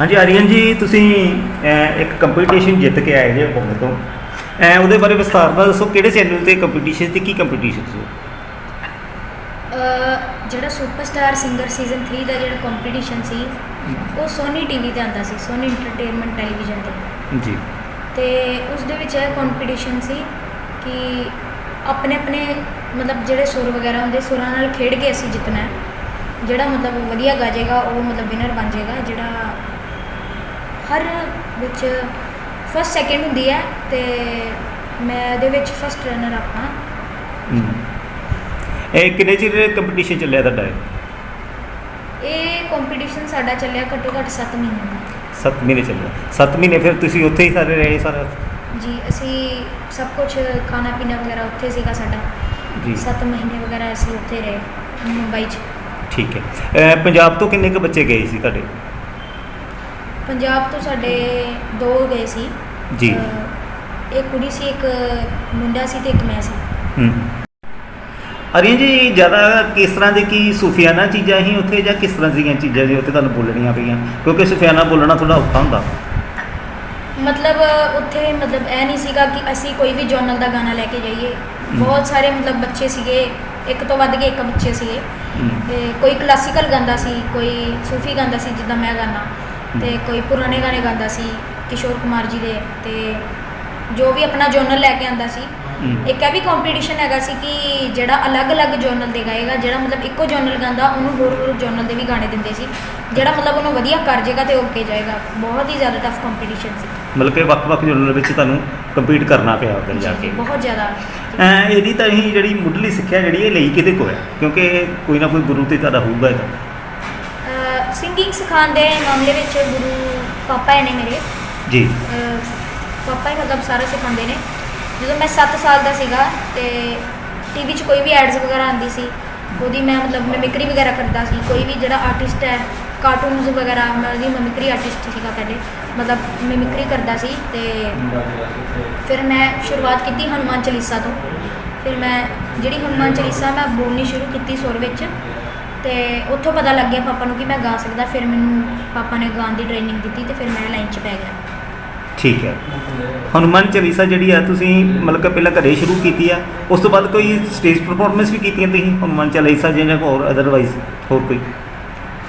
ਹਾਂਜੀ ਆਰੀਅਨ ਜੀ ਤੁਸੀਂ ਇੱਕ ਕੰਪੀਟੀਸ਼ਨ ਜਿੱਤ ਕੇ ਆਏ ਜੇ ਬੰਦ ਤੋਂ। ਅਹ, ਉਹਦੇ ਬਾਰੇ ਵਿਸਥਾਰ ਨਾਲ ਦੱਸੋ ਕਿਹੜੇ ਚੈਨਲ ਤੇ ਕੰਪੀਟੀਸ਼ਨ ਤੇ ਕੀ ਕੰਪੀਟੀਸ਼ਨ ਸੀ? ਜਿਹੜਾ ਸੁਪਰਸਟਾਰ ਸਿੰਗਰ ਸੀਜ਼ਨ 3 ਦਾ ਜਿਹੜਾ ਕੰਪੀਟੀਸ਼ਨ ਸੀ ਉਹ ਸੋਨੀ ਟੀਵੀ ਤੇ ਆਉਂਦਾ ਸੀ ਸੋਨੀ ਐਂਟਰਟੇਨਮੈਂਟ ਟੈਲੀਵਿਜ਼ਨ ਤੇ। ਜੀ। ਤੇ ਉਸ ਦੇ ਵਿੱਚ ਇਹ ਕੰਪੀਟੀਸ਼ਨ ਸੀ ਕਿ ਆਪਣੇ ਆਪਣੇ ਮਤਲਬ ਜਿਹੜੇ ਸੁਰ ਵਗੈਰਾ ਹੁੰਦੇ ਸੁਰਾਂ ਨਾਲ ਖੇਡ ਕੇ ਅਸੀਂ ਜਿੱਤਣਾ ਹੈ। ਜਿਹੜਾ ਮਤਲਬ ਵਧੀਆ ਗਾਜੇਗਾ ਉਹ ਮਤਲਬ ਵਿਨਰ ਬਣ ਜਾਏਗਾ ਜਿਹੜਾ ਹਰ ਵਿੱਚ ਫਸਟ ਸੈਕਿੰਡ ਹੁੰਦੀ ਹੈ ਤੇ ਮੈਂ ਇਹਦੇ ਵਿੱਚ ਫਸਟ ਰਨਰ ਅਪ ਹਾਂ। ਇਹ ਕਿੰਨੇ ਚਿਰ ਕੰਪੀਟੀਸ਼ਨ ਚੱਲਿਆ ਤੁਹਾਡਾ ਇਹ? ਕੰਪੀਟੀਸ਼ਨ ਸਾਡਾ ਚੱਲਿਆ ਘੱਟੋ ਘੱਟ 7 ਮਹੀਨੇ ਦਾ। 7 ਮਹੀਨੇ ਚੱਲਿਆ। 7 ਮਹੀਨੇ ਫਿਰ ਤੁਸੀਂ ਉੱਥੇ ਹੀ ਸਾਰੇ ਰਹੇ ਸਾਰਾ? ਜੀ ਅਸੀਂ ਸਭ ਕੁਝ ਖਾਣਾ ਪੀਣਾ ਵਗੈਰਾ ਉੱਥੇ ਸੀਗਾ ਸਾਡਾ। ਜੀ। 7 ਮਹੀਨੇ ਵਗੈਰਾ ਅਸੀਂ ਉੱਥੇ ਰਹੇ ਮੁੰਬਈ 'ਚ। ਠੀਕ ਹੈ। ਪੰਜਾਬ ਤੋਂ ਕਿੰਨੇ ਕੁ ਬੱਚੇ ਗਏ ਸੀ ਤੁਹਾਡੇ? ਪੰਜਾਬ ਤੋਂ ਸਾਡੇ ਦੋ ਗਏ ਸੀ। ਜੀ। ਅਹ, ਇੱਕ ਕੁੜੀ ਸੀ ਇੱਕ ਮੁੰਡਾ ਸੀ ਤੇ ਇੱਕ ਮੈਂ ਸੀ। ਹੂੰ। ਅਰੀਨ ਜੀ ਜ਼ਿਆਦਾ ਕਿਸ ਤਰ੍ਹਾਂ ਦੇ ਕੀ ਸੂਫੀਆਨਾ ਚੀਜ਼ਾਂ ਹੀ ਉੱਥੇ ਜਾਂ ਕਿਸ ਤਰ੍ਹਾਂ ਦੀਆਂ ਚੀਜ਼ਾਂ ਜੀ ਉੱਥੇ ਤੁਹਾਨੂੰ ਬੋਲਣੀਆਂ ਪਈਆਂ? ਕਿਉਂਕਿ ਸੂਫੀਆਨਾ ਬੋਲਣਾ ਥੋੜਾ ਔਖਾ ਹੁੰਦਾ। ਮਤਲਬ ਉੱਥੇ ਮਤਲਬ ਇਹ ਨਹੀਂ ਸੀਗਾ ਕਿ ਅਸੀਂ ਕੋਈ ਵੀ ਜਨਰਲ ਦਾ ਗਾਣਾ ਲੈ ਕੇ ਜਾਈਏ। ਬਹੁਤ ਸਾਰੇ ਮਤਲਬ ਬੱਚੇ ਸੀਗੇ ਇੱਕ ਤੋਂ ਵੱਧ ਕੇ ਇੱਕ ਬੱਚੇ ਸੀਗੇ। ਹੂੰ। ਤੇ ਕੋਈ ਕਲਾਸੀਕਲ ਗਾਉਂਦਾ ਸੀ ਕੋਈ ਸੂਫੀ ਗਾਉਂਦਾ ਸੀ ਜਿੱਦਾਂ ਮੈਂ ਗਾਣਾ ਤੇ ਕੋਈ ਪੁਰਾਣੇ ਗਾਣੇ ਗਾਉਂਦਾ ਸੀ ਕਿਸ਼ੋਰ ਕੁਮਾਰ ਜੀ ਦੇ ਤੇ ਜੋ ਵੀ ਆਪਣਾ ਜਨਰਲ ਲੈ ਕੇ ਆਂਦਾ ਸੀ। ਹੂੰ। ਇੱਕ ਇਹ ਵੀ ਕੰਪੀਟੀਸ਼ਨ ਹੈਗਾ ਸੀ ਕਿ ਜਿਹੜਾ ਅਲੱਗ-ਅਲੱਗ ਜਨਰਲ ਦੇ ਗਾਏਗਾ ਜਿਹੜਾ ਮਤਲਬ ਇੱਕੋ ਜਨਰਲ ਗਾਉਂਦਾ ਉਹਨੂੰ ਹੋਰ ਹੋਰ ਜਨਰਲ ਦੇ ਵੀ ਗਾਣੇ ਦਿੰਦੇ ਸੀ। ਜਿਹੜਾ ਮਤਲਬ ਉਹਨੂੰ ਵਧੀਆ ਕਰ ਜਾਏਗਾ ਤੇ ਅੱਗੇ ਜਾਏਗਾ। ਬਹੁਤ ਹੀ ਜ਼ਿਆਦਾ ਟਫ ਕੰਪੀਟੀਸ਼ਨ ਸੀ। ਮਤਲਬ ਕਿ ਵੱਖ-ਵੱਖ ਜਨਰਲ ਵਿੱਚ ਤੁਹਾਨੂੰ ਕੰਪੀਟ ਕਰਨਾ ਪਿਆ ਉੱਧਰ ਜਾ ਕੇ। ਬਹੁਤ ਜ਼ਿਆਦਾ। ਐ ਇਹਦੀ ਤਾਂ ਹੀ ਜਿਹੜੀ ਮੁੱਢਲੀ ਸਿੱਖਿਆ ਜਿਹੜੀ ਇਹ ਲਈ ਕਿਤੇ ਹੈ ਕਿਉਂਕਿ ਕੋਈ ਨਾ ਕੋਈ ਗੁਰੂ ਤੇ ਤੁਹਾਡਾ ਹੋਊਗਾ ਇਹਦਾ ਸਿੰਗਿੰਗ ਸਿਖਾਉਣ ਦੇ ਮਾਮਲੇ ਵਿੱਚ ਗੁਰੂ ਪਾਪਾ ਨੇ ਮੇਰੇ ਜੀ। ਅਹ ਪਾਪਾ ਹੀ ਮਤਲਬ ਸਾਰਾ ਸਿਖਾਉਂਦੇ ਨੇ। ਜਦੋਂ ਮੈਂ 7 ਸਾਲ ਦਾ ਸੀਗਾ ਤੇ ਟੀਵੀ 'ਚ ਕੋਈ ਵੀ ਐਡਸ ਵਗੈਰਾ ਆਉਂਦੀ ਸੀ ਉਹਦੀ ਮੈਂ ਮਤਲਬ ਮਿਮਿਕਰੀ ਵਗੈਰਾ ਕਰਦਾ ਸੀ ਕੋਈ ਵੀ ਜਿਹੜਾ ਆਰਟਿਸਟ ਹੈ ਕਾਰਟੂਨਸ ਵਗੈਰਾ ਮੈਂ ਉਹਦੀ ਮਿਮਿਕਰੀ ਆਰਟਿਸਟ ਸੀਗਾ ਪਹਿਲੇ ਮਤਲਬ ਮਿਮਿਕਰੀ ਕਰਦਾ ਸੀ ਤੇ ਫਿਰ ਮੈਂ ਸ਼ੁਰੂਆਤ ਕੀਤੀ ਹਨੂਮਾਨ ਚਾਲੀਸਾ ਤੋਂ। ਫਿਰ ਮੈਂ ਜਿਹੜੀ ਹਨੂਮਾਨ ਚਾਲੀਸਾ ਮੈਂ ਬੋਲਣੀ ਸ਼ੁਰੂ ਕੀਤੀ ਸੁਰ ਵਿੱਚ ਤੇ ਉੱਥੋਂ ਪਤਾ ਲੱਗ ਗਿਆ ਪਾਪਾ ਨੂੰ ਕਿ ਮੈਂ ਗਾ ਸਕਦਾ ਫਿਰ ਮੈਨੂੰ ਪਾਪਾ ਨੇ ਗਾਉਣ ਦੀ ਟ੍ਰੇਨਿੰਗ ਦਿੱਤੀ ਤੇ ਫਿਰ ਮੈਂ ਲਾਈਨ 'ਚ ਪੈ ਗਿਆ। ਠੀਕ ਹੈ। ਹਨੂੰਮਾਨ ਚਾਲੀਸਾ ਜਿਹੜੀ ਆ ਤੁਸੀਂ ਮਤਲਬ ਕਿ ਪਹਿਲਾਂ ਘਰੇ ਸ਼ੁਰੂ ਕੀਤੀ ਆ ਉਸ ਤੋਂ ਬਾਅਦ ਕੋਈ ਸਟੇਜ ਪਰਫਾਰਮੈਂਸ ਵੀ ਕੀਤੀਆਂ ਤੁਸੀਂ? ਹਨੂੰਮਾਨ ਚਾਲੀਸਾ ਜਾਂ ਹੋਰ ਅਦਰਵਾਈਜ਼ ਹੋਰ ਕੋਈ?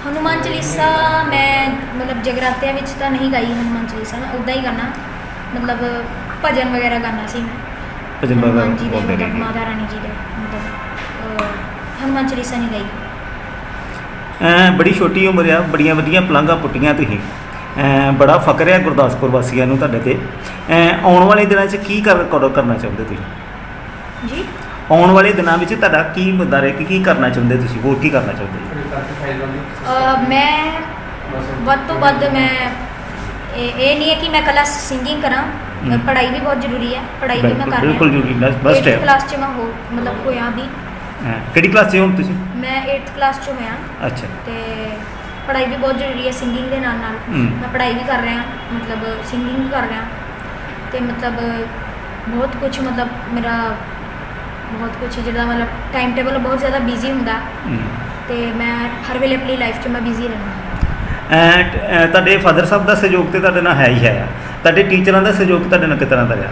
ਹਨੂਮਾਨ ਚਾਲੀਸਾ ਮੈਂ ਮਤਲਬ ਜਗਰਾਤਿਆਂ ਵਿੱਚ ਤਾਂ ਨਹੀਂ ਗਾਈ ਹਨੂਮਾਨ ਚਾਲੀਸਾ ਮੈਂ ਉੱਦਾਂ ਹੀ ਗਾਣਾ ਮਤਲਬ ਭਜਨ ਵਗੈਰਾ ਗਾਣਾ ਸੀ ਮੈਂ। ਭਜਨ ਵਗੈਰਾ ਹਨੂੰਮਾਨ ਜੀ ਦੇ ਗਾਉਂਦੇ ਮਤਲਬ ਰਹੇ। ਮਾਤਾ ਰਾਣੀ ਜੀ ਦੇ ਮਤਲਬ ਅਹ, ਹਨੂੰਮਾਨ ਚਾਲੀਸਾ ਨਹੀਂ ਗਾਈ। ਬੜੀ ਛੋਟੀ ਉਮਰ ਆ ਬੜੀਆਂ ਵਧੀਆ ਪਲੰਘਾਂ ਪੁੱਟੀਆਂ ਤੁਸੀਂ। ਬੜਾ ਫਕਰ ਹੈ ਗੁਰਦਾਸਪੁਰ ਵਾਸੀਆਂ ਨੂੰ ਤੁਹਾਡੇ ਤੇ। ਆਉਣ ਵਾਲੇ ਦਿਨਾਂ 'ਚ ਕੀ ਕਰ ਕਰੋ- ਕਰਨਾ ਚਾਹੁੰਦੇ ਤੁਸੀਂ? ਜੀ? ਆਉਣ ਵਾਲੇ ਦਿਨਾਂ ਵਿੱਚ ਤੁਹਾਡਾ ਕੀ ਮੁੱਦਾ ਹੈ ਕਿ ਕੀ ਕਰਨਾ ਚਾਹੁੰਦੇ ਤੁਸੀਂ? ਹੋਰ ਕੀ ਕਰਨਾ ਚਾਹੁੰਦੇ? ਮੈਂ ਵੱਧ ਤੋਂ ਵੱਧ ਮੈਂ ਇਹ ਨਹੀਂ ਹੈ ਕਿ ਮੈਂ ਕੱਲਾ ਸਿੰਗਿੰਗ ਕਰਾਂ। ਪੜ੍ਹਾਈ ਵੀ ਬਹੁਤ ਜ਼ਰੂਰੀ ਹੈ। ਪੜ੍ਹਾਈ ਵੀ ਮੈਂ ਕਰ ਰਹੀ। ਬਿਲਕੁਲ ਜ਼ਰੂਰੀ ਬਸਟ ਹੈ। ਕਲਾਸ 'ਚ ਮੈਂ ਹੋ ਮਤਲਬ ਹੋਇਆ ਵੀ। ਐਂ, ਕਿਹੜੀ ਕਲਾਸ 'ਚ ਹੋ ਹੁਣ ਤੁਸੀਂ? ਮੈਂ 8th ਕਲਾਸ 'ਚ ਹੋਇਆ। ਅੱਛਾ। ਤੇ ਪੜ੍ਹਾਈ ਵੀ ਬਹੁਤ ਜ਼ਰੂਰੀ ਹੈ ਸਿੰਗਿੰਗ ਦੇ ਨਾਲ ਨਾਲ। ਮੈਂ ਪੜ੍ਹਾਈ ਵੀ ਕਰ ਰਿਹਾ ਮਤਲਬ ਸਿੰਗਿੰਗ ਵੀ ਕਰ ਰਿਹਾ। ਤੇ ਮਤਲਬ ਬਹੁਤ ਕੁਝ ਮਤਲਬ ਮੇਰਾ ਬਹੁਤ ਕੁਝ ਜਿਹੜਾ ਮਤਲਬ ਟਾਈਮ ਟੇਬਲ ਬਹੁਤ ਜ਼ਿਆਦਾ ਬਿਜ਼ੀ ਹੁੰਦਾ। ਤੇ ਮੈਂ ਹਰ ਵੇਲੇ ਆਪਣੀ ਲਾਈਫ 'ਚ ਮੈਂ ਬਿਜ਼ੀ ਰਹਿੰਦਾ ਐਂਡ ਤੁਹਾਡੇ ਫਾਦਰ ਸਾਹਿਬ ਦਾ ਸਹਿਯੋਗ ਤੇ ਤੁਹਾਡੇ ਨਾਲ ਹੈ ਹੀ ਹੈ। ਤੁਹਾਡੇ ਟੀਚਰਾਂ ਦਾ ਸਹਿਯੋਗ ਤੁਹਾਡੇ ਨਾਲ ਕਿਸ ਤਰ੍ਹਾਂ ਦਾ ਰਿਹਾ?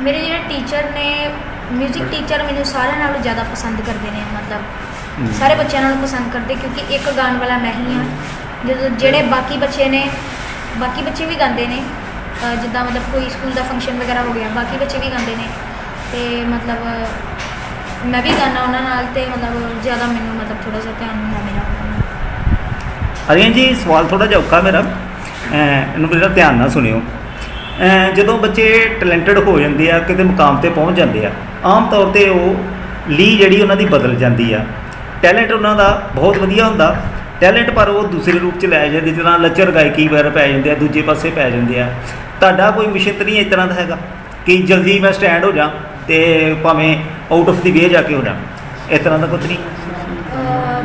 ਮੇਰੇ ਜਿਹੜੇ ਟੀਚਰ ਨੇ 뮤직 ਟੀਚਰ ਮੈਨੂੰ ਸਾਰਿਆਂ ਨਾਲੋਂ ਜ਼ਿਆਦਾ ਪਸੰਦ ਕਰਦੇ ਨੇ ਮਤਲਬ। ਸਾਰੇ ਬੱਚਿਆਂ ਨਾਲੋਂ ਪਸੰਦ ਕਰਦੇ ਕਿਉਂਕਿ ਇੱਕ ਗਾਣ ਵਾਲਾ ਮੈਂ ਹੀ ਹਾਂ। ਜਦੋਂ ਜਿਹੜੇ ਬਾਕੀ ਬੱਚੇ ਨੇ ਬਾਕੀ ਬੱਚੇ ਵੀ ਗਾਉਂਦੇ ਨੇ ਜਿੱਦਾਂ ਮਤਲਬ ਕੋਈ ਸਕੂਲ ਦਾ ਫੰਕਸ਼ਨ ਵਗੈਰਾ ਹੋ ਗਿਆ ਬਾਕੀ ਬੱਚੇ ਵੀ ਗਾਉਂਦੇ ਨੇ। ਤੇ ਮਤਲਬ ਮੈਂ ਵੀ ਗਾਣਾ ਉਹਨਾਂ ਨਾਲ ਤੇ ਮਤਲਬ ਜ਼ਿਆਦਾ ਮੈਨੂੰ ਮਤਲਬ ਥੋੜਾ ਜਿਹਾ ਧਿਆਨ ਹੁੰਦਾ ਮੇਰਾ। ਅਰੀਨ ਜੀ ਸਵਾਲ ਥੋੜਾ ਜਿਹਾ ਔਖਾ ਮੇਰਾ। ਇਹਨੂੰ ਮੇਰਾ ਧਿਆਨ ਨਾਲ ਸੁਣਿਓ। ਜਦੋਂ ਬੱਚੇ ਟੈਲੈਂਟਡ ਹੋ ਜਾਂਦੇ ਆ ਕਿਤੇ ਮੁਕਾਮ ਤੇ ਪਹੁੰਚ ਜਾਂਦੇ ਆ ਆਮ ਤੌਰ ਤੇ ਉਹ ਲੀ ਜਿਹੜੀ ਉਹਨਾਂ ਦੀ ਬਦਲ ਜਾਂਦੀ ਆ। ਟੈਲੈਂਟ ਉਹਨਾਂ ਦਾ ਬਹੁਤ ਵਧੀਆ ਹੁੰਦਾ। ਟੈਲੈਂਟ ਪਰ ਉਹ ਦੂਸਰੇ ਰੂਪ ਚ ਲੈ ਜਾਂਦੇ, ਜਿਸ ਤਰ੍ਹਾਂ ਲੱਚਰ ਗਾਇਕੀ ਵਗੈਰਾ ਪੈ ਜਾਂਦੇ ਆ, ਦੂਜੇ ਪਾਸੇ ਪੈ ਜਾਂਦੇ ਆ। ਤੁਹਾਡਾ ਕੋਈ ਮਿਸ਼ਨ ਨਹੀਂ ਇਸ ਤਰ੍ਹਾਂ ਦਾ ਹੈਗਾ ਕਿ ਜਲਦੀ ਮੈਂ ਸਟੈਂਡ ਹੋ ਜਾ ਤੇ ਭਾਵੇਂ ਆਊਟ ਆਫ ਦੀ ਵੇ ਜਾ ਕੇ ਹੋ ਜਾ ਇਸ ਤਰ੍ਹਾਂ ਦਾ ਕੁਝ ਨਹੀਂ।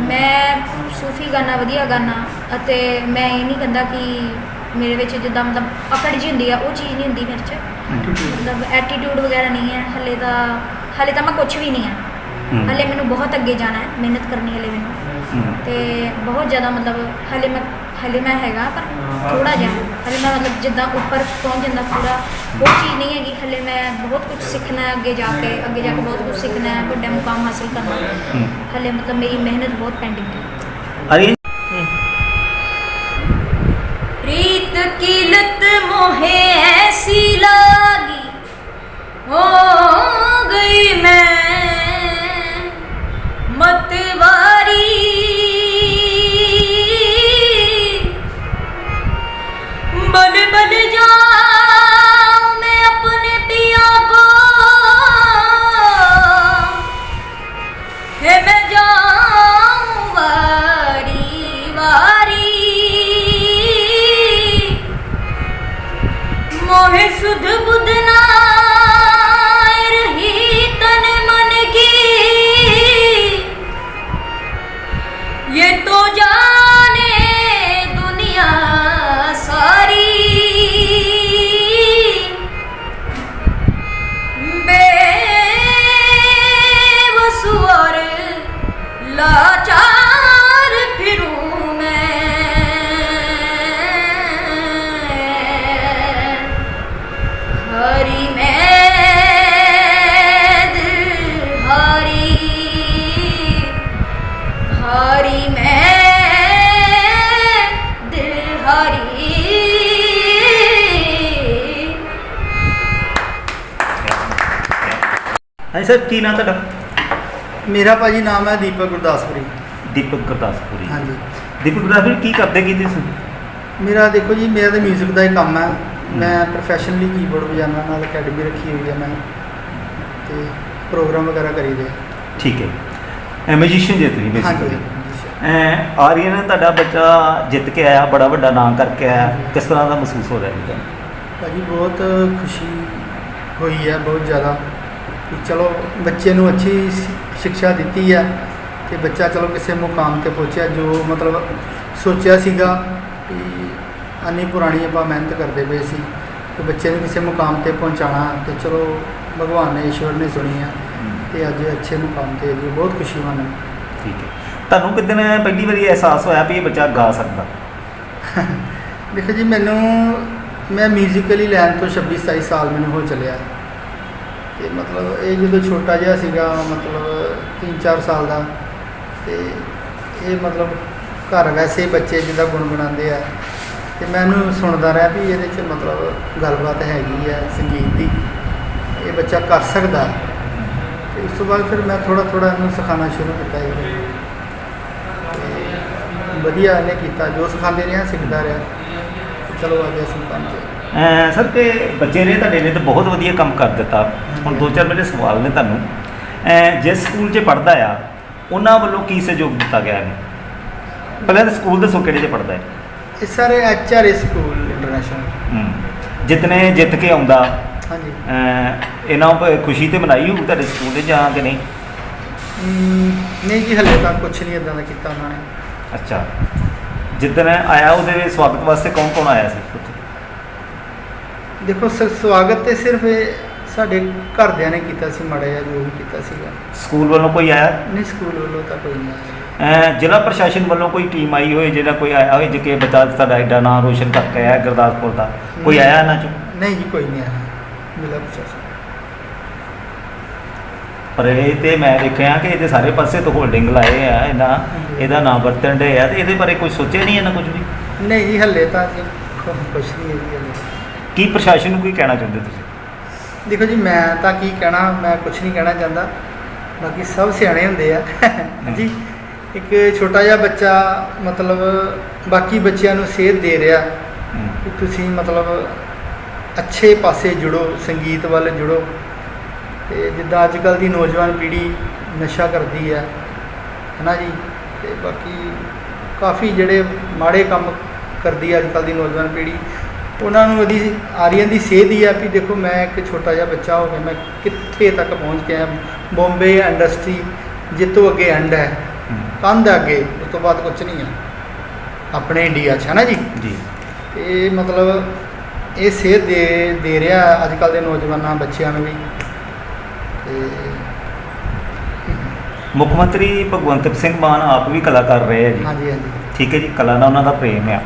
ਮੈਂ ਸੂਫੀ ਗਾਣਾ ਵਧੀਆ ਗਾਣਾ ਅਤੇ ਮੈਂ ਇਹ ਨਹੀਂ ਕਹਿੰਦਾ ਕਿ ਮੇਰੇ ਵਿੱਚ ਜਿੱਦਾਂ ਮਤਲਬ ਅਕੜ ਜੀ ਹੁੰਦੀ ਆ, ਉਹ ਚੀਜ਼ ਨਹੀਂ ਹੁੰਦੀ ਮੇਰੇ 'ਚ। ਮਤਲਬ ਐਟੀਟਿਊਡ ਵਗੈਰਾ ਨਹੀਂ ਹੈ ਹਲੇ ਤਾਂ ਹਲੇ ਤਾਂ ਮੈਂ ਕੁਝ ਵੀ ਨਹੀਂ ਹਾਂ। ਹਲੇ ਮੈਨੂੰ ਬਹੁਤ ਅੱਗੇ ਜਾਣਾ ਹੈ ਮਿਹਨਤ ਕਰਨੀ ਹਲੇ ਮੈਨੂੰ। ਤੇ ਬਹੁਤ ਜ਼ਿਆਦਾ ਮਤਲਬ ਹਲੇ ਮੈਂ ਹਲੇ ਮੈਂ ਹੈਗਾ ਪਰ ਥੋੜਾ ਜਿਹਾ। ਹਲੇ ਮੈਂ ਮਤਲਬ ਜਿੱਦਾਂ ਉੱਪਰ ਪਹੁੰਚ ਜਾਂਦਾ ਪੂਰਾ ਉਹ ਚੀਜ਼ ਨਹੀਂ ਹੈਗੀ ਹਲੇ ਮੈਂ ਬਹੁਤ ਕੁਝ ਸਿੱਖਣਾ ਹੈ ਅੱਗੇ ਜਾ ਕੇ ਅੱਗੇ ਜਾ ਕੇ ਬਹੁਤ ਕੁਝ ਸਿੱਖਣਾ ਹੈ ਵੱਡਾ ਮੁਕਾਮ ਹਾਸਲ ਕਰਨਾ ਹੈ। ਹਲੇ ਮਤਲਬ ਮੇਰੀ ਮਿਹਨਤ ਬਹੁਤ ਪੈਂਡਿੰਗ ਹੈ। ਅਰੇ ਪ੍ਰੀਤ ਕੀਲਤ ਮੋਹੇ ਐਸੀ ও ਸਰ ਕੀ ਨਾਮ ਤੁਹਾਡਾ? ਮੇਰਾ ਭਾਜੀ ਨਾਮ ਹੈ ਦੀਪਕ ਗੁਰਦਾਸਪੁਰੀ। ਦੀਪਕ ਗੁਰਦਾਸਪੁਰੀ। ਹਾਂਜੀ। ਦੀਪਕ ਗੁਰਦਾਸਪੁਰੀ ਕੀ ਕਰਦੇ ਕੀ ਤੁਸੀਂ? ਮੇਰਾ ਦੇਖੋ ਜੀ ਮੇਰਾ ਤਾਂ 뮤직 ਦਾ ਹੀ ਕੰਮ ਹੈ। ਮੈਂ ਪ੍ਰੋਫੈਸ਼ਨਲੀ ਕੀਬੋਰਡ ਵਜਾਉਣਾ ਨਾਲ ਅਕੈਡਮੀ ਰੱਖੀ ਹੋਈ ਹੈ ਮੈਂ। ਤੇ ਪ੍ਰੋਗਰਾਮ ਵਗੈਰਾ ਕਰੀਦੇ ਆ। ਠੀਕ ਹੈ। ਐ ਮੈਜੀਸ਼ੀਅਨ ਜੇ ਤੁਸੀਂ ਬੇਸਿਕਲੀ ਐ ਆਰੀਅਨ ਤੁਹਾਡਾ ਬੱਚਾ ਜਿੱਤ ਕੇ ਆਇਆ ਬੜਾ ਵੱਡਾ ਨਾਮ ਕਰਕੇ ਆਇਆ। ਕਿਸ ਤਰ੍ਹਾਂ ਦਾ ਮਹਿਸੂਸ ਹੋ ਰਿਹਾ ਹੈ ਭਾਜੀ ਬਹੁਤ ਖੁਸ਼ੀ ਹੋਈ ਹੈ ਬਹੁਤ ਜ਼ਿਆਦਾ। ਕਿ ਚਲੋ ਬੱਚੇ ਨੂੰ ਅੱਛੀ ਸਿੱਖਿਆ ਦਿੱਤੀ ਹੈ ਤੇ ਬੱਚਾ ਚਲੋ ਕਿਸੇ ਮੁਕਾਮ ਤੇ ਪਹੁੰਚਿਆ ਜੋ ਮਤਲਬ ਸੋਚਿਆ ਸੀਗਾ ਕਿ ਅੰਨੀ ਪੁਰਾਣੀ ਆਪਾਂ ਮਿਹਨਤ ਕਰਦੇ ਪਏ ਸੀ ਕਿ ਬੱਚੇ ਨੂੰ ਕਿਸੇ ਮੁਕਾਮ ਤੇ ਪਹੁੰਚਾਉਣਾ ਤੇ ਚਲੋ ਭਗਵਾਨ ਨੇ ਈਸ਼ਵਰ ਨੇ ਸੁਣੀ ਆ ਤੇ ਅੱਜ ਅੱਛੇ ਮੁਕਾਮ ਤੇ ਜੀ ਬਹੁਤ ਖੁਸ਼ੀ ਮਨ ਠੀਕ ਹੈ। ਤੁਹਾਨੂੰ ਕਿਦਨ ਪਹਿਲੀ ਵਾਰੀ ਅਹਿਸਾਸ ਹੋਇਆ ਵੀ ਇਹ ਬੱਚਾ ਗਾ ਸਕਦਾ? ਦੇਖੋ ਜੀ ਮੈਨੂੰ ਮੈਂ ਮਿਊਜ਼ੀਕਲੀ ਲੈਣ ਤੋਂ 26 27 ਸਾਲ ਮੈਨੂੰ ਹੋ ਚੱਲਿਆ। ਤੇ ਮਤਲਬ ਇਹ ਜਦੋਂ ਛੋਟਾ ਜਿਹਾ ਸੀਗਾ, ਮਤਲਬ 3-4 ਸਾਲ ਦਾ, ਤੇ ਇਹ ਮਤਲਬ ਘਰ ਵੈਸੇ ਹੀ ਬੱਚੇ ਜਿੱਦਾਂ ਗੁਣਗੁਣਾਉਂਦੇ ਆ। ਤੇ ਮੈਂ ਇਹਨੂੰ ਸੁਣਦਾ ਰਿਹਾ ਵੀ ਇਹਦੇ 'ਚ ਮਤਲਬ ਗੱਲਬਾਤ ਹੈਗੀ ਹੈ ਸੰਗੀਤ ਦੀ। ਇਹ ਬੱਚਾ ਕਰ ਸਕਦਾ। ਤੇ ਉਸ ਤੋਂ ਬਾਅਦ ਫਿਰ ਮੈਂ ਥੋੜਾ ਥੋੜਾ ਇਹਨੂੰ ਸਿਖਾਉਣਾ ਸ਼ੁਰੂ ਕੀਤਾ ਜੀ। ਤੇ ਵਧੀਆ ਇਹਨੇ ਕੀਤਾ। ਜੋ ਸਿਖਾਉਂਦੇ ਰਿਹਾ, ਸਿੱਖਦਾ ਰਿਹਾ। ਤੇ ਅਸੀਂ ਪਹੁੰਚੇ ਸਰ ਕਿ ਬੱਚੇ ਨੇ ਤੁਹਾਡੇ ਨੇ ਤਾਂ ਬਹੁਤ ਵਧੀਆ ਕੰਮ ਕਰ ਦਿੱਤਾ। ਹੁਣ ਦੋ ਚਾਰ ਮੇਰੇ ਸਵਾਲ ਨੇ ਤੁਹਾਨੂੰ। ਐ ਜਿਸ ਸਕੂਲ 'ਚ ਪੜਦਾ ਆ ਉਹਨਾਂ ਵੱਲੋਂ ਕੀ ਸਹਿਯੋਗ ਦਿੱਤਾ ਗਿਆ ਹੈ ਪਹਿਲਾਂ ਤਾਂ ਸਕੂਲ ਦੱਸੋ ਕਿਹੜੇ 'ਚ ਪੜਦਾ ਹੈ? ਇਹ ਸਾਰੇ ਐਚ ਆਰ ਸਕੂਲ ਇੰਟਰਨੈਸ਼ਨਲ। ਜਿਤਨੇ ਜਿੱਤ ਕੇ ਆਉਂਦਾ ਹਾਂਜੀ। ਅਮ ਇਹਨਾਂ ਉੱਪਰ ਖੁਸ਼ੀ ਤੇ ਮਨਾਈ ਹੋਊ ਤੁਹਾਡੇ ਸਕੂਲ ਦੇ ਜਾਂ ਕਿ ਨਹੀਂ? ਹਮ, ਨਹੀਂ ਜੀ ਹਲੇ ਤੱਕ ਕੁਝ ਨਹੀਂ ਇਦਾਂ ਦਾ ਕੀਤਾ ਉਹਨਾਂ ਨੇ। ਅੱਛਾ। ਜਿੱਦਣ ਆਇਆ ਉਹਦੇ ਸਵਾਗਤ ਵਾਸਤੇ ਕੌਣ ਕੌਣ ਆਇਆ ਸੀ? ਉੱਥੇ? ਦੇਖੋ ਸ- ਸਵਾਗਤ ਤੇ ਸਿਰਫ ਸਾਡੇ ਘਰਦਿਆਂ ਨੇ ਕੀਤਾ ਸੀ ਮਾੜਾ ਜਿਹਾ ਜੋ ਵੀ ਕੀਤਾ ਸੀਗਾ। ਸਕੂਲ ਵੱਲੋਂ ਕੋਈ ਆਇਆ? ਨਹੀਂ ਸਕੂਲ ਵੱਲੋਂ ਤਾਂ ਕੋਈ ਨਹੀਂ ਆਇਆ। ਜ਼ਿਲ੍ਹਾ ਪ੍ਰਸ਼ਾਸਨ ਵੱਲੋਂ ਕੋਈ ਟੀਮ ਆਈ ਹੋਏ ਜਿਹੜਾ ਕੋਈ ਆਇਆ ਹੋਏ ਜਿੱਕੇ ਬੱਚਾ ਸਾਡਾ ਐਡਾ ਨਾਮ ਰੋਸ਼ਨ ਕਰਕੇ ਆਇਆ ਗੁਰਦਾਸਪੁਰ ਦਾ? ਕੋਈ ਆਇਆ ਇਹਨਾਂ ਚੋਂ? ਨਹੀਂ ਜੀ ਕੋਈ ਨਹੀਂ ਆਇਆ। ਮਿਲਾ ਪ੍ਰਸ਼ਾਸਨ। ਪਰ ਇਹ ਤੇ ਮੈਂ ਦੇਖਿਆ ਕਿ ਇਹਦੇ ਸਾਰੇ ਪਾਸੇ ਤੋਂ ਹੋਲਡਿੰਗ ਲਾਏ ਆ ਇਹਨਾਂ ਇਹਦਾ ਨਾਮ ਵਰਤਣ ਦੇ ਆ ਤੇ ਇਹਦੇ ਬਾਰੇ ਕੁਝ ਸੋਚਿਆ ਨਹੀਂ ਇਹਨਾਂ ਕੁਝ ਵੀ? ਨਹੀਂ ਜੀ ਹਲੇ ਤਾਂ ਜੀ ਕੁ- ਕੁਛ ਨਹੀਂ ਹੈ ਕੀ ਪ੍ਰਸ਼ਾਸਨ ਨੂੰ ਕੀ ਕਹਿਣਾ ਚਾਹੁੰਦੇ ਤੁਸੀਂ? ਦੇਖੋ ਜੀ ਮੈਂ ਤਾਂ ਕੀ ਕਹਿਣਾ ਮੈਂ ਕੁਝ ਨਹੀਂ ਕਹਿਣਾ ਚਾਹੁੰਦਾ। ਬਾਕੀ ਸਭ ਸਿਆਣੇ ਹੁੰਦੇ ਆ। ਜੀ ਇੱਕ ਛੋਟਾ ਜਿਹਾ ਬੱਚਾ ਮਤਲਬ ਬਾਕੀ ਬੱਚਿਆਂ ਨੂੰ ਸੇਧ ਦੇ ਰਿਹਾ ਕਿ ਤੁਸੀਂ ਮਤਲਬ ਅੱਛੇ ਪਾਸੇ ਜੁੜੋ ਸੰਗੀਤ ਵੱਲ ਜੁੜੋ। ਤੇ ਜਿੱਦਾਂ ਅੱਜ ਕੱਲ ਦੀ ਨੌਜਵਾਨ ਪੀੜ੍ਹੀ ਨਸ਼ਾ ਕਰਦੀ ਹੈ ਹੈ ਨਾ ਜੀ? ਤੇ ਬਾਕੀ ਕਾਫੀ ਜਿਹੜੇ ਮਾੜੇ ਕੰਮ ਕਰਦੀ ਹੈ ਅੱਜ ਕੱਲ ਦੀ ਨੌਜਵਾਨ ਪੀੜ੍ਹੀ ਉਹਨਾਂ ਨੂੰ ਉਹਦੀ ਆਰੀਅਨ ਦੀ ਸੇਧ ਹੀ ਆ ਵੀ ਦੇਖੋ ਮੈਂ ਇੱਕ ਛੋਟਾ ਜਿਹਾ ਬੱਚਾ ਹੋ ਕੇ ਮੈਂ ਕਿੱਥੇ ਤੱਕ ਪਹੁੰਚ ਗਿਆ ਬੰਬੇ ਇੰਡਸਟਰੀ ਜਿੱਤੋਂ ਅੱਗੇ ਐਂਡ ਹੈ ਕੰਧ ਅੱਗੇ ਉਸ ਤੋਂ ਬਾਅਦ ਕੁਝ ਨਹੀਂ ਹੈ ਆਪਣੇ ਇੰਡੀਆ 'ਚ ਹੈ ਨਾ ਜੀ? ਜੀ। ਇਹ ਮਤਲਬ ਇਹ ਸੇਧ ਦੇ ਦੇ ਰਿਹਾ ਅੱਜ ਕੱਲ ਦੇ ਨੌਜਵਾਨਾਂ ਬੱਚਿਆਂ ਨੂੰ ਵੀ। ਮੁੱਖ ਮੰਤਰੀ ਭਗਵੰਤ ਸਿੰਘ ਮਾਨ ਆਪ ਵੀ ਕਲਾਕਾਰ ਰਹੇ ਆ ਜੀ। ਹਾਂਜੀ ਹਾਂਜੀ। ਠੀਕ ਹੈ ਜੀ ਕਲਾ ਨਾਲ ਉਹਨਾਂ ਦਾ ਪ੍ਰੇਮ ਆ।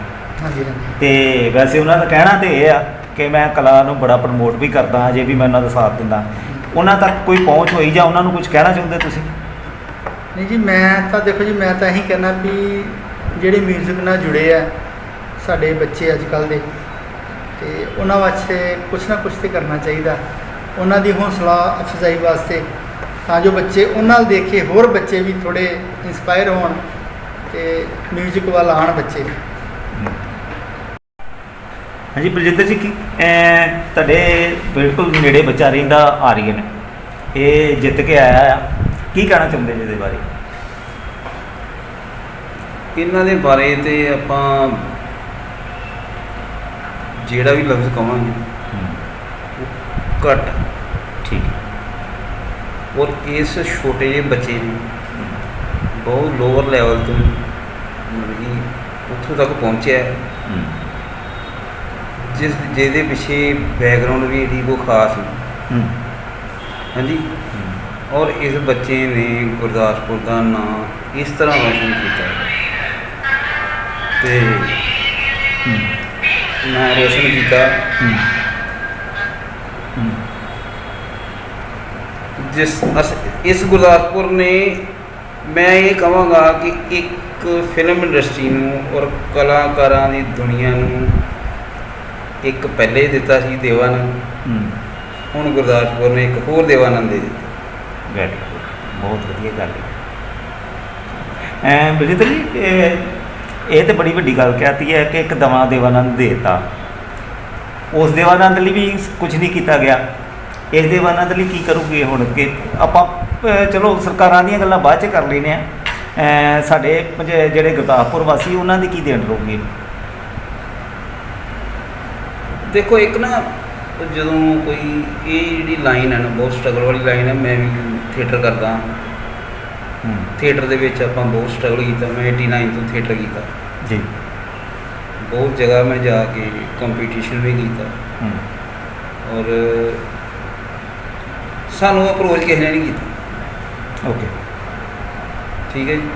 ਹਾਂਜੀ ਹਾਂਜੀ। ਤੇ ਵੈਸੇ ਉਹਨਾਂ ਦਾ ਕਹਿਣਾ ਤੇ ਇਹ ਆ ਕਿ ਮੈਂ ਕਲਾ ਨੂੰ ਬੜਾ ਪ੍ਰਮੋਟ ਵੀ ਕਰਦਾ ਜੇ ਵੀ ਮੈਂ ਉਹਨਾਂ ਦਾ ਸਾਥ ਦਿੰਦਾ। ਉਹਨਾਂ ਤੱਕ ਕੋਈ ਪਹੁੰਚ ਹੋਈ ਜਾਂ ਉਹਨਾਂ ਨੂੰ ਕੁਝ ਕਹਿਣਾ ਚਾਹੁੰਦੇ ਤੁਸੀਂ? ਨਹੀਂ ਜੀ ਮੈਂ ਤਾਂ ਦੇਖੋ ਜੀ ਮੈਂ ਤਾਂ ਇਹੀ ਕਹਿਣਾ ਵੀ ਜਿਹੜੇ 뮤직 ਨਾਲ ਜੁੜੇ ਆ ਸਾਡੇ ਬੱਚੇ ਅੱਜ ਕੱਲ ਦੇ ਤੇ ਉਹਨਾਂ ਵਾਸਤੇ ਕੁਛ ਨਾ ਕੁਛ ਤੇ ਕਰਨਾ ਚਾਹੀਦਾ। ਉਹਨਾਂ ਦੀ ਹੌਸਲਾ ਅਫਜ਼ਾਈ ਵਾਸਤੇ ਤਾਂ ਜੋ ਬੱਚੇ ਉਹਨਾਂ ਨਾਲ ਦੇਖ ਕੇ ਹੋਰ ਬੱਚੇ ਵੀ ਥੋੜੇ ਇਨਸਪਾਇਰ ਹੋਣ ਤੇ 뮤직 ਵੱਲ ਆਉਣ ਬੱਚੇ ਹਾਂਜੀ ਬਲਜਿੰਦਰ ਜੀ ਕੀ ਤੁਹਾਡੇ ਬਿਲਕੁਲ ਨੇੜੇ ਬੱਚਾ ਰਹਿੰਦਾ ਆਰੀਅਨ ਇਹ ਜਿੱਤ ਕੇ ਆਇਆ ਆ। ਕੀ ਕਹਿਣਾ ਚਾਹੁੰਦੇ ਜੀ ਇਹਦੇ ਬਾਰੇ? ਇਹਨਾਂ ਦੇ ਬਾਰੇ ਤੇ ਆਪਾਂ ਜਿਹੜਾ ਵੀ ਲਫ਼ਜ਼ ਕਵਾਂਗੇ ਉਹ ਘੱਟ ਠੀਕ ਹੈ ਔਰ ਇਸ ਛੋਟੇ ਜਿਹੇ ਬੱਚੇ ਨੇ ਬਹੁਤ ਲੋਅਰ ਲੈਵਲ ਤੋਂ ਮਤਲਬ ਕਿ ਉੱਥੋਂ ਤੱਕ ਪਹੁੰਚਿਆ ਹੈ, ਹਮ, ਜਿਸ ਜਿਹਦੇ ਪਿੱਛੇ ਬੈਕਗ੍ਰਾਉਂਡ ਵੀ ਇਹਦੀ ਕੋ ਖਾਸ ਨਹੀਂ ਹਮ, ਹਾਂਜੀ ਹਮ, ਔਰ ਇਸ ਬੱਚੇ ਨੇ ਗੁਰਦਾਸਪੁਰ ਦਾ ਨਾਂ ਇਸ ਤਰ੍ਹਾਂ ਰੋਸ਼ਨ ਕੀਤਾ ਹੈ। ਤੇ ਹਮ, ਨਾਂ ਰੋਸ਼ਨ ਕੀਤਾ ਹਮ, ਹਮ, ਜਿਸ ਇਸ ਗੁਰਦਾਸਪੁਰ ਨੇ ਮੈਂ ਇਹ ਕਹਾਂਗਾ ਕਿ ਇੱਕ ਫਿਲਮ ਇੰਡਸਟਰੀ ਨੂੰ ਔਰ ਕਲਾਕਾਰਾਂ ਦੀ ਦੁਨੀਆ ਨੂੰ ਇੱਕ ਪਹਿਲੇ ਦਿੱਤਾ ਸੀ ਦੇਵਾਨੰਦ। ਹੁਣ ਗੁਰਦਾਸਪੁਰ ਨੇ ਇੱਕ ਹੋਰ ਦੇਵਾਨੰਦ ਦੇ ਦਿੱਤਾ। ਵੈਰੀ ਬਹੁਤ ਵਧੀਆ ਗੱਲ ਹੈ। ਐ ਬਲਜਿੰਦਰ ਜੀ ਇਹ ਇਹ ਤੇ ਬੜੀ ਵੱਡੀ ਗੱਲ ਕਹਿਤੀ ਹੈ ਕਿ ਇੱਕ ਦਵਾ ਦੇਵਾਨੰਦ ਦੇਤਾ। ਉਸ ਦੇਵਾਨੰਦ ਲਈ ਵੀ ਕੁਝ ਨਹੀਂ ਕੀਤਾ ਗਿਆ। ਇਸ ਦੇਵਾਨੰਦ ਲਈ ਕੀ ਕਰੋਗੇ ਹੁਣ? ਕਿ ਆਪਾਂ ਚਲੋ ਸਰਕਾਰਾਂ ਦੀਆਂ ਗੱਲਾਂ ਬਾਅਦ ਚ ਕਰ ਲੈਨੇ ਆ। ਸਾਡੇ ਜਿਹੜੇ ਗੁਰਦਾਸਪੁਰ ਵਾਸੀ ਉਹਨਾਂ ਦੀ ਕੀ ਦੇਣ ਰਹੋਗੇ? ਦੇਖੋ ਇੱਕ ਨਾ ਜਦੋਂ ਕੋਈ ਇਹ ਜਿਹੜੀ ਲਾਈਨ ਹੈ ਨਾ ਬਹੁਤ ਸਟਰਗਲ ਵਾਲੀ ਲਾਈਨ ਹੈ ਮੈਂ ਵੀ ਥੀਏਟਰ ਕਰਦਾ। ਹੂੰ। ਥੀਏਟਰ ਦੇ ਵਿੱਚ ਆਪਾਂ ਬਹੁਤ ਸਟਰਗਲ ਕੀਤਾ ਮੈਂ 89 ਤੋਂ ਥੀਏਟਰ ਕੀਤਾ। ਜੀ। ਬਹੁਤ ਜਗ੍ਹਾ ਮੈਂ ਜਾ ਕੇ ਕੰਪੀਟੀਸ਼ਨ ਵੀ ਕੀਤਾ। ਹੂੰ। ਔਰ ਸਾਨੂੰ ਅਪਰੋਚ ਕਿਸੇ ਨੇ ਨਹੀਂ ਕੀਤਾ। ਓਕੇ ਠੀਕ ਹੈ ਜੀ?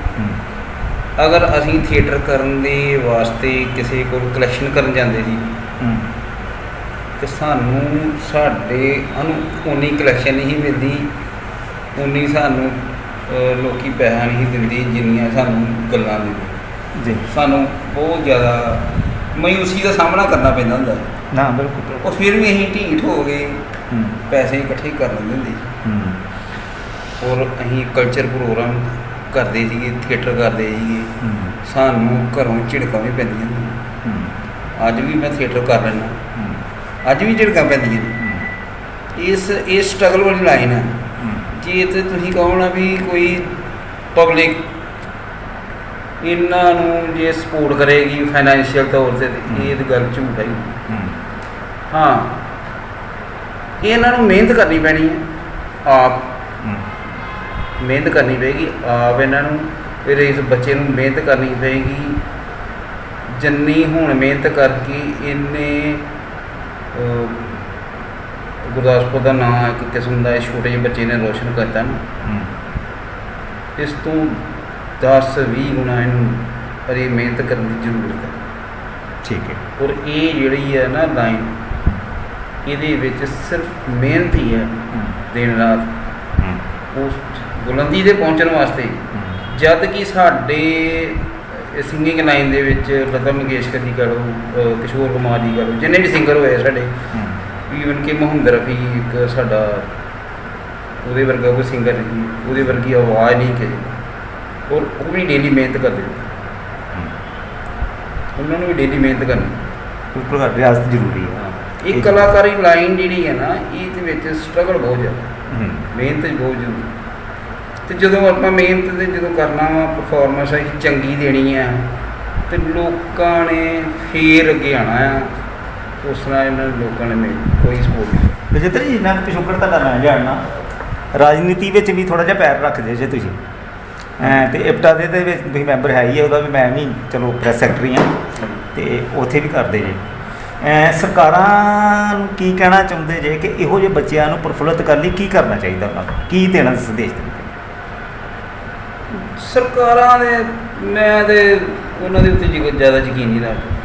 ਅਗਰ ਅਸੀਂ ਥੀਏਟਰ ਕਰਨ ਦੇ ਵਾਸਤੇ ਕਿਸੇ ਕੋਲ ਕਲੈਕਸ਼ਨ ਕਰਨ ਜਾਂਦੇ ਸੀ ਤੇ ਸਾਨੂੰ ਸਾਡੇ ਅਨੂ ਉਨੀ ਕਲੈਕਸ਼ਨ ਨਹੀਂ ਮਿਲਦੀ ਉਨੀ ਸਾਨੂੰ ਲੋਕੀ ਪੈਸਾ ਨਹੀਂ ਦਿੰਦੇ ਜਿੰਨੀਆਂ ਸਾਨੂੰ ਗੱਲਾਂ ਦਿੰਦੇ। ਜੀ। ਸਾਨੂੰ ਬਹੁਤ ਜ਼ਿਆਦਾ ਮਾਯੂਸੀ ਦਾ ਸਾਹਮਣਾ ਕਰਨਾ ਪੈਂਦਾ ਹੁੰਦਾ ਨਾ ਬਿਲਕੁਲ ਉਹ ਫਿਰ ਵੀ ਅਸੀਂ ਢੀਠ ਹੋ ਗਏ। ਪੈਸੇ ਇਕੱਠੇ ਕਰ ਲੈਂਦੇ ਹੁੰਦੇ। ਸੀ ਹੂੰ। ਔਰ ਅਸੀਂ ਕਲਚਰ ਪ੍ਰੋਗਰਾਮ ਕਰਦੇ ਸੀਗੇ ਥੀਏਟਰ ਕਰਦੇ ਸੀਗੇ। ਹੂੰ। ਸਾਨੂੰ ਘਰੋਂ ਝਿੜਕਾਂ ਵੀ ਪੈਂਦੀਆਂ ਨੇ। ਹੂੰ। ਅੱਜ ਵੀ ਮੈਂ ਥੀਏਟਰ ਕਰ ਲੈਂਦਾ ਹੂੰ। ਅੱਜ ਵੀ ਝਿੜਕਾਂ ਪੈਂਦੀਆਂ ਨੇ। ਹੂੰ। ਇਸ ਇਹ ਸਟਰਗਲ ਵਾਲੀ ਲਾਈਨ ਹੈ ਹੂੰ। ਜੇ ਤੇ ਤੁਸੀਂ ਕਹੋ ਨਾ ਵੀ ਕੋਈ ਪਬਲਿਕ ਇਹਨਾਂ ਨੂੰ ਜੇ ਸਪੋਰਟ ਕਰੇਗੀ ਫਾਈਨੈਂਸ਼ੀਅਲ ਤੌਰ ਤੇ ਤੇ ਇਹ ਤਾਂ ਗੱਲ ਝੂਠ ਹੈ ਹੀ। ਹੂੰ। ਹਾਂ। ਇਹਨਾਂ ਨੂੰ ਮਿਹਨਤ ਕਰਨੀ ਪੈਣੀ ਹੈ। ਆਪ ਮਿਹਨਤ ਕਰਨੀ ਪਏਗੀ ਆਪ ਇਹਨਾਂ ਨੂੰ ਫਿਰ ਇਸ ਬੱਚੇ ਨੂੰ ਮਿਹਨਤ ਕਰਨੀ ਪਏਗੀ। ਜੰਨੀ ਹੁਣ ਮਿਹਨਤ ਕਰਕੇ ਇਹਨੇ ਗੁਰਦਾਸਪੁਰ ਦਾ ਨਾਂ ਇੱਕ ਕਿਸਮ ਦਾ ਇਸ ਛੋਟੇ ਜਿਹੇ ਬੱਚੇ ਨੇ ਰੋਸ਼ਨ ਕਰਤਾ ਨਾ। ਇਸ ਤੋਂ 10 20 ਗੁਣਾ ਇਹਨੂੰ ਅਰੇ ਮਿਹਨਤ ਕਰਨ ਦੀ ਜ਼ਰੂਰਤ ਹੈ। ਠੀਕ ਹੈ। ਔਰ ਇਹ ਜਿਹੜੀ ਹੈ ਨਾ ਲਾਈਨ ਇਹਦੇ ਵਿੱਚ ਸਿਰਫ ਮਿਹਨਤ ਹੀ ਹੈ। ਦਿਨ ਰਾਤ। ਉਸ ਬੁਲੰਦੀ ਤੇ ਪਹੁੰਚਣ ਵਾਸਤੇ ਜਦ ਕਿ ਸਾਡੇ ਸਿੰਗਿੰਗ ਲਾਈਨ ਦੇ ਵਿੱਚ ਲਤਾ ਮੰਗੇਸ਼ਕਰ ਦੀ ਕਰੋ ਕਿਸ਼ੋਰ ਕੁਮਾਰ ਦੀ ਕਰੋ ਜਿੰਨੇ ਵੀ ਸਿੰਗਰ ਹੋਏ ਸਾਡੇ ਈਵਨ ਕਿ ਮੁਹੰਮਦ ਰਫੀ ਇੱਕ ਸਾਡਾ ਉਹਦੇ ਵਰਗਾ ਕੋਈ ਸਿੰਗਰ ਨਹੀਂ ਉਹਦੇ ਵਰਗੀ ਆਵਾਜ਼ ਨਹੀਂ ਕਿ ਔਰ ਉਹ ਵੀ ਡੇਲੀ ਮਿਹਨਤ ਕਰਦੇ ਉਹਨਾਂ ਨੂੰ ਵੀ ਡੇਲੀ ਮਿਹਨਤ ਕਰਨੀ। ਬਿਲਕੁਲ ਰਿਆਸਤ ਜ਼ਰੂਰੀ ਹੈ। ਇਹ ਕਲਾਕਾਰੀ ਲਾਈਨ ਜਿਹੜੀ ਹੈ ਨਾ ਇਹਦੇ ਵਿੱਚ ਸਟਰਗਲ ਬਹੁਤ ਜ਼ਿਆਦਾ। ਹੂੰ। ਮਿਹਨਤ ਬਹੁਤ ਜ਼ਰੂਰੀ। ਤੇ ਜਦੋਂ ਆਪਾਂ ਮਿਹਨਤ ਤੇ ਜਦੋਂ ਕਰਨਾ ਵਾ ਪਰਫਾਰਮੈਂਸ ਅਸੀਂ ਚੰਗੀ ਦੇਣੀ ਆ ਤੇ ਲੋਕਾਂ ਨੇ ਫੇਰ ਅੱਗੇ ਆਣਾ ਆ ਉਸ ਤਰ੍ਹਾਂ ਇਹਨਾਂ ਲੋਕਾਂ ਨੇ ਮੈਨੂੰ ਕੋਈ ਸਪੋਰਟ ਨਹੀਂ। ਬਜਿੱਤਰ ਜੀ ਮੈਂ ਪਿਛੋਕੜ ਤੁਹਾਡਾ ਨਾਂ ਜਾਣਨਾ। ਰਾਜਨੀਤੀ ਵਿੱਚ ਵੀ ਥੋੜਾ ਜਿਹਾ ਪੈਰ ਰੱਖਦੇ ਜੇ ਤੁਸੀਂ। ਐਂ ਤੇ ਇਪਟਾ ਦੇ ਦੇ ਵਿੱਚ ਤੁਸੀਂ ਮੈਂਬਰ ਹੈ ਹੀ ਹੈ ਉਹਦਾ ਵੀ ਮੈਂ ਵੀ ਚਲੋ ਪ੍ਰੈਸ ਸੈਕਟਰੀ ਹਾਂ ਤੇ ਉੱਥੇ ਵੀ ਕਰਦੇ ਜੇ। ਸਰਕਾਰਾਂ ਨੂੰ ਕੀ ਕਹਿਣਾ ਚਾਹੁੰਦੇ ਜੇ ਕਿ ਇਹੋ ਜਿਹੇ ਬੱਚਿਆਂ ਨੂੰ ਪ੍ਰਫੁੱਲਤ ਕਰਨ ਲਈ ਕੀ ਕਰਨਾ ਚਾਹੀਦਾ ਉਹਨਾਂ ਨੂੰ? ਕੀ ਦੇਣਾ ਸੰਦੇਸ਼ ਦਿੰਦੇ ਸਰਕਾਰਾਂ ਦੇ ਮੈਂ ਤੇ ਉਹਨਾਂ ਦੇ ਉੱਤੇ ਜਿ- ਜ਼ਿਆਦਾ ਯਕੀਨ ਨਹੀਂ ਰੱਖਦਾ।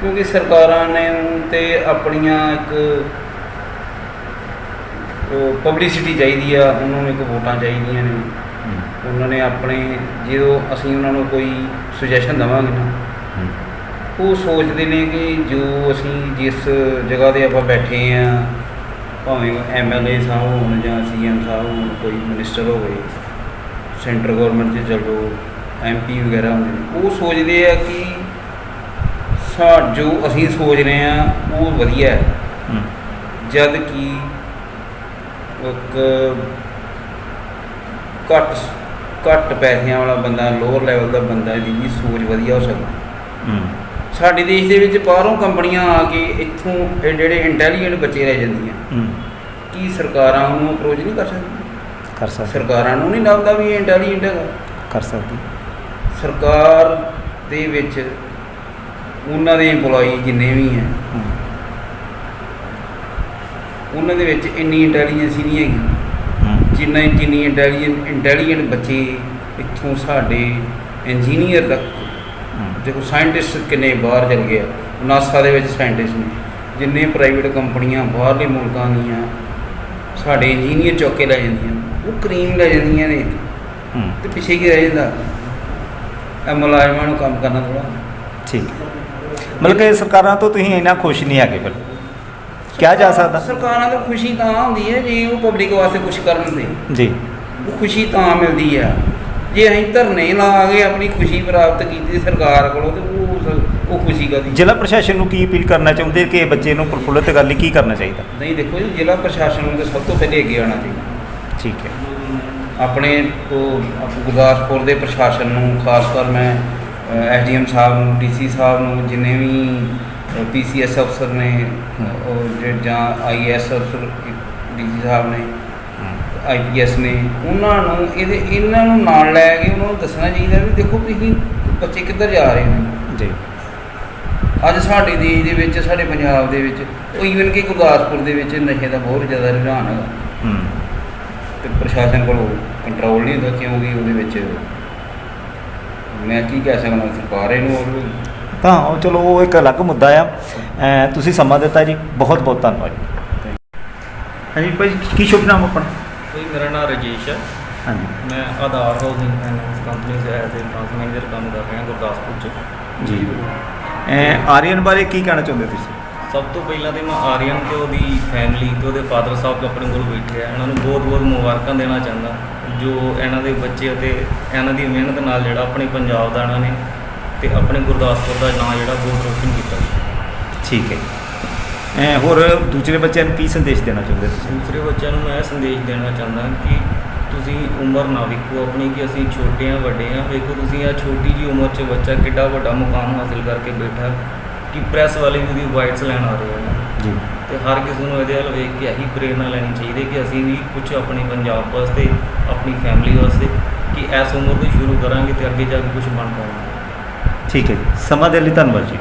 ਕਿਉਂਕਿ ਸਰਕਾਰਾਂ ਨੇ ਤੇ ਆਪਣੀਆਂ ਇੱਕ ਪਬਲਿਸਿਟੀ ਚਾਹੀਦੀ ਆ ਉਹਨਾਂ ਨੂੰ ਇੱਕ ਵੋਟਾਂ ਚਾਹੀਦੀਆਂ ਨੇ। ਉਹਨਾਂ ਨੇ ਆਪਣੇ ਜਦੋਂ ਅਸੀਂ ਉਹਨਾਂ ਨੂੰ ਕੋਈ ਸੁਜੈਸ਼ਨ ਦੇਵਾਂਗੇ ਨਾ ਉਹ ਸੋਚਦੇ ਨੇ ਕਿ ਜੋ ਅਸੀਂ ਜਿਸ ਜਗ੍ਹਾ ਤੇ ਆਪਾਂ ਬੈਠੇ ਆ ਭਾਵੇਂ ਐਮਐਲਏ ਸਾਹਿਬ ਹੋਣ ਜਾਂ ਸੀਐਮ ਸਾਹਿਬ ਹੋਣ ਕੋਈ ਮਿਨਿਸਟਰ ਹੋਵੇ ਸੈਂਟਰ ਗਵਰਨਮੈਂਟ 'ਚ ਚੱਲੋ ਐਮਪੀ ਵਗੈਰਾ ਹੁੰਦੇ ਨੇ ਉਹ ਸੋਚਦੇ ਆ ਕਿ ਸਾ ਜੋ ਅਸੀਂ ਸੋਚ ਰਹੇ ਆ ਉਹ ਵਧੀਆ ਹੈ। ਜਦ ਕਿ ਇੱਕ ਘੱਟ ਘੱਟ ਪੈਸਿਆਂ ਵਾਲਾ ਬੰਦਾ ਲੋਅਰ ਲੈਵਲ ਦਾ ਬੰਦਾ ਜਿਹਦੀ ਸੋਚ ਵਧੀਆ ਹੋ ਸਕਦਾ। ਸਾਡੇ ਦੇਸ਼ ਦੇ ਵਿੱਚ ਬਾਹਰੋਂ ਕੰਪਨੀਆਂ ਆ ਕੇ ਇੱਥੋਂ ਇਹ ਜਿਹੜੇ ਇੰਟੈਲੀਜੈਂਟ ਬੱਚੇ ਰਹਿ ਜਾਂਦੀਆਂ। ਕੀ ਸਰਕਾਰਾਂ ਉਹਨੂੰ ਅਪਰੋਚ ਨਹੀਂ ਕਰ ਸਕਦੀਆਂ? ਕਰ ਸਕਦੇ ਸਰਕਾਰਾਂ ਨੂੰ ਨਹੀਂ ਲੱਗਦਾ ਵੀ ਇਹ ਇੰਟੈਲੀਜੈਂਟ ਹੈਗਾ। ਕਰ ਸਕਦੀ। ਸਰਕਾਰ ਦੇ ਵਿੱਚ ਉਹਨਾਂ ਦੇ EMPLOYE ਜਿੰਨੇ ਵੀ ਹੈ ਉਹਨਾਂ ਦੇ ਵਿੱਚ ਇੰਨੀ ਇੰਟੈਲੀਜੈਂਸੀ ਨਹੀਂ ਹੈਗੀ। ਜਿੰਨਾ ਜਿੰਨੀ ਇੰਟੈਲੀਜੈਂਟ ਇੰਟੈਲੀਜੈਂਟ ਬੱਚੇ ਇੱਥੋਂ ਸਾਡੇ ਇੰਜੀਨੀਅਰ ਤੱਕ ਦੇਖੋ ਸਾਇੰਟਿਸਟ ਕਿੰਨੇ ਬਾਹਰ ਚਲ ਗਏ ਆ। ਨਾਸਾ ਦੇ ਵਿੱਚ ਸਾਇੰਟਿਸਟ ਨੇ। ਜਿੰਨੇ ਪ੍ਰਾਈਵੇਟ ਕੰਪਨੀਆਂ ਬਾਹਰਲੇ ਮੁਲਕਾਂ ਦੀਆਂ ਸਾਡੇ ਇੰਜੀਨੀਅਰ ਚੁੱਕ ਕੇ ਲੈ ਜਾਂਦੀਆਂ। ਉਹ ਕਰੀਮ ਲੈ ਜਾਂਦੀਆਂ ਨੇ। ਤੇ ਪਿੱਛੇ ਕੀ ਰਹਿ ਜਾਂਦਾ? ਇਹ ਮੁਲਾਜ਼ਮਾਂ ਨੂੰ ਕੰਮ ਕਰਨਾ ਥੋੜਾ ਠੀਕ। ਮਤਲਬ ਕਿ ਸਰਕਾਰਾਂ ਤੋਂ ਤੁਸੀਂ ਇੰਨਾ ਖੁਸ਼ ਨਹੀਂ ਹੈਗੇ ਫਿਰ? ਕਿਹਾ ਜਾ ਸਕਦਾ? ਸਰਕਾਰਾਂ ਤੋਂ ਖੁਸ਼ੀ ਤਾਂ ਹੁੰਦੀ ਹੈ ਜੇ ਉਹ ਪਬਲਿਕ ਵਾਸਤੇ ਕੁਝ ਕਰਨ ਦੇ। ਜੀ। ਉਹ ਖੁਸ਼ੀ ਤਾਂ ਮਿਲਦੀ ਆ ਜੇ ਅਸੀਂ ਧਰਨੇ ਲਾ ਕੇ ਆਪਣੀ ਖੁਸ਼ੀ ਪ੍ਰਾਪਤ ਕੀਤੀ ਸਰਕਾਰ ਕੋਲੋਂ ਤੇ ਉਹ ਉਹ ਖੁਸ਼ੀ ਕਦੀ ਜ਼ਿਲ੍ਹਾ ਪ੍ਰਸ਼ਾਸਨ ਨੂੰ ਕੀ ਅਪੀਲ ਕਰਨਾ ਚਾਹੁੰਦੇ ਕਿ ਬੱਚੇ ਨੂੰ ਪ੍ਰਫੁੱਲਤ ਕਰਨ ਲਈ ਕੀ ਕਰਨਾ ਚਾਹੀਦਾ? ਨਹੀਂ ਦੇਖੋ ਜੀ ਜ਼ਿਲ੍ਹਾ ਪ੍ਰਸ਼ਾਸਨ ਨੂੰ ਤਾਂ ਸਭ ਤੋਂ ਪਹਿਲੇ ਅੱਗੇ ਆਉਣਾ ਚਾਹੀਦਾ। ਠੀਕ ਹੈ। ਆਪਣੇ ਉਹ ਗੁਰਦਾਸਪੁਰ ਦੇ ਪ੍ਰਸ਼ਾਸਨ ਨੂੰ ਖਾਸ ਕਰ ਮੈਂ ਐਸਡੀਐਮ ਸਾਹਿਬ ਨੂੰ ਡੀਸੀ ਸਾਹਿਬ ਨੂੰ ਜਿੰਨੇ ਵੀ ਪੀਸੀਐਸ ਅਫਸਰ ਨੇ ਅ, ਉਹ ਜੇ- ਜਾਂ ਆਈਐਸ ਅਫਸਰ ਡੀਸੀ ਸਾਹਿਬ ਨੇ ਆਈਪੀਐਸ ਨੇ ਉਹਨਾਂ ਨੂੰ ਇਹਦੇ ਇਹਨਾਂ ਨੂੰ ਨਾਲ ਲੈ ਕੇ ਉਹਨਾਂ ਨੂੰ ਦੱਸਣਾ ਚਾਹੀਦਾ ਵੀ ਦੇਖੋ ਤੁਸੀਂ ਬੱਚੇ ਕਿੱਧਰ ਜਾ ਰਹੇ ਨੇ। ਜੀ। ਅੱਜ ਸਾਡੇ ਦੇਸ਼ ਦੇ ਵਿੱਚ ਸਾਡੇ ਪੰਜਾਬ ਦੇ ਵਿੱਚ ਉਹ ਈਵਨ ਕਿ ਗੁਰਦਾਸਪੁਰ ਦੇ ਵਿੱਚ ਨਸ਼ੇ ਦਾ ਬਹੁਤ ਜ਼ਿਆਦਾ ਰੁਝਾਨ ਹੈਗਾ ਹੂੰ। ਤੇ ਪ੍ਰਸ਼ਾਸਨ ਕੋਲ ਕੰਟਰੋਲ ਨਹੀਂ ਹੁੰਦਾ ਕਿਉਂਕਿ ਉਹਦੇ ਵਿੱਚ ਮੈਂ ਕੀ ਕਹਿ ਸਕਦਾ ਸਰਕਾਰ ਇਹਨੂੰ ਉਹ- ਤਾਂ ਉਹ ਚਲੋ ਉਹ ਇੱਕ ਅਲੱਗ ਮੁੱਦਾ ਆ। ਤੁਸੀਂ ਸਮਾਂ ਦਿੱਤਾ ਜੀ। ਬਹੁਤ ਬਹੁਤ ਧੰਨਵਾਦ ਜੀ। ਹਾਂਜੀ ਭਾਈ ਕੀ ਸ਼ੁਭ ਨਾਮ ਆਪਣਾ? ਜੀ ਮੇਰਾ ਨਾਮ ਰਜੇਸ਼ ਹੈ। ਹਾਂਜੀ। ਮੈਂ ਆਧਾਰ ਹਾਊਸਿੰਗ ਫਾਈਨੈਂਸ ਕੰਪਨੀ ਦੇ ਐਜ਼ ਬ੍ਰਾਂਚ ਮੈਨੇਜਰ ਕੰਮ ਕਰ ਰਿਹਾ ਗੁਰਦਾਸਪੁਰ ਚ। ਜੀ। ਅਮ ਆਰੀਅਨ ਬਾਰੇ ਕੀ ਕਹਿਣਾ ਚਾਹੁੰਦੇ ਤੁਸੀਂ? ਸਭ ਤੋਂ ਪਹਿਲਾਂ ਤੇ ਮੈਂ ਆਰੀਅਨ ਤੇ ਉਹਦੀ ਫੈਮਿਲੀ ਤੇ ਉਹਦੇ ਫਾਦਰ ਸਾਹਿਬ ਆਪਣੇ ਕੋਲ ਬੈਠੇ ਆ। ਇਹਨਾਂ ਨੂੰ ਬਹੁਤ-ਬਹੁਤ ਮੁਬਾਰਕਾਂ ਦੇਣਾ ਚਾਹੁੰਦਾ। ਜੋ ਇਹਨਾਂ ਦੇ ਬੱਚੇ ਅਤੇ ਇਹਨਾਂ ਦੀ ਮਿਹਨਤ ਨਾਲ ਜਿਹੜਾ ਆਪਣੇ ਪੰਜਾਬ ਦਾ ਇਹਨਾਂ ਨੇ ਤੇ ਆਪਣੇ ਗੁਰਦਾਸਪੁਰ ਦਾ ਨਾਂ ਜਿਹੜਾ ਬਹੁਤ ਰੋਸ਼ਨ ਕੀਤਾ। ਠੀਕ ਹੈ। ਹੋਰ ਦੂਸਰੇ ਬੱਚਿਆਂ ਨੂੰ ਕੀ ਸੰਦੇਸ਼ ਦੇਣਾ ਚਾਹੁੰਦੇ ਤੁਸੀਂ? ਦੂਸਰੇ ਬੱਚਿਆਂ ਨੂੰ ਮੈਂ ਇਹ ਸੰਦੇਸ਼ ਦੇਣਾ ਚਾਹੁੰਦਾ ਕਿ ਤੁਸੀਂ ਉਮਰ ਨਾ ਵੇਖੋ ਆਪਣੀ ਕਿ ਅਸੀਂ ਛੋਟੇ ਆ ਵੱਡੇ ਆ ਵੇਖੋ ਤੁਸੀਂ ਆ ਛੋਟੀ ਜੀ ਉਮਰ 'ਚ ਬੱਚਾ ਕਿੱਡਾ ਵੱਡਾ ਮੁਕਾਮ ਹਾਸਿਲ ਕਰਕੇ ਬੈਠਾ ਕਿ ਪ੍ਰੈਸ ਵਾਲੇ ਵੀ ਉਹਦੀ ਵਾਈਟਸ ਲੈਣ ਆ ਰਹੇ ਆ ਜੀ। ਤੇ ਹਰ ਕਿਸੇ ਨੂੰ ਇਹਦੇ ਵੱਲ ਵੇਖ ਕੇ ਇਹੀ ਪ੍ਰੇਰਨਾ ਲੈਣੀ ਚਾਹੀਦੀ ਕਿ ਅਸੀਂ ਵੀ ਕੁਝ ਆਪਣੇ ਪੰਜਾਬ ਵਾਸਤੇ ਆਪਣੀ ਫੈਮਿਲੀ ਵਾਸਤੇ ਕਿ ਇਸ ਉਮਰ ਤੋਂ ਸ਼ੁਰੂ ਕਰਾਂਗੇ ਤੇ ਅੱਗੇ ਜਾ ਕੇ ਕੁਝ ਬਣ ਪਾਵਾਂਗੇ। ਠੀਕ ਹੈ ਜੀ। ਸਮਾਂ ਦੇ ਲਈ ਧੰਨਵਾਦ ਜੀ।